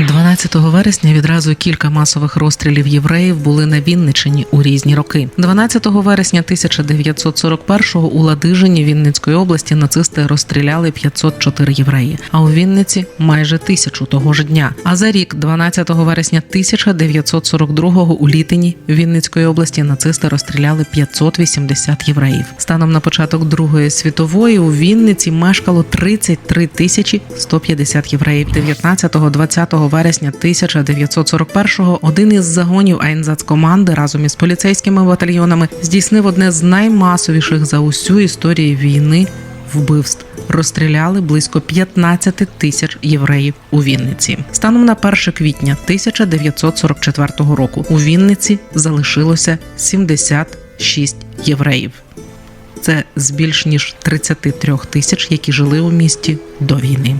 12 вересня відразу кілька масових розстрілів євреїв були на Вінниччині у різні роки. 12 вересня 1941-го у Ладижині Вінницької області нацисти розстріляли 504 євреї, а у Вінниці майже тисячу того ж дня. А за рік, 12 вересня 1942-го у Літині Вінницької області нацисти розстріляли 580 євреїв. Станом на початок Другої світової у Вінниці мешкало 33 тисячі 150 євреїв. 19-20 вересня 1941-го один із загонів Айнзацкоманди разом із поліцейськими батальйонами здійснив одне з наймасовіших за усю історію війни вбивств. Розстріляли близько 15 тисяч євреїв у Вінниці. Станом на 1 квітня 1944 року у Вінниці залишилося 76 євреїв. Це з більш ніж 33 тисяч, які жили у місті до війни.